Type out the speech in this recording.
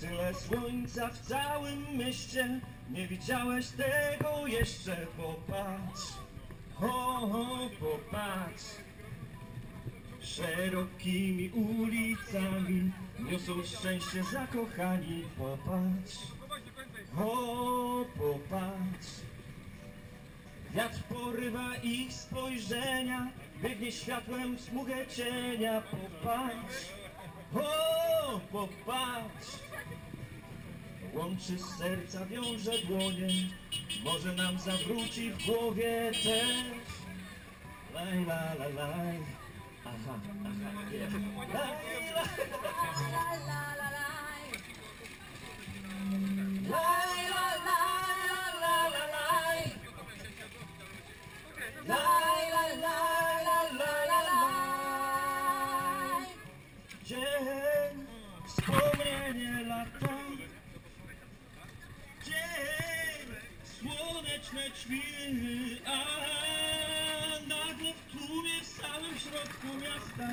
Tyle słońca w całym mieście, nie widziałeś tego jeszcze, popatrz. Ho, ho, popatrz. Szerokimi ulicami niosą szczęście zakochani, popatrz. O, popatrz. Wiatr porywa ich spojrzenia, biegnie światłem smugę cienia, popatrz. O, popatrz. Łączy serca, wiąże dłonie, może nam zawróci w głowie też. Laj, la, la, laj. Aha, aha, yeah. Laj, la, La Dzień, wspomnienie lata. Dzień, słoneczne ćmy, a nagle w tłumie w samym środku miasta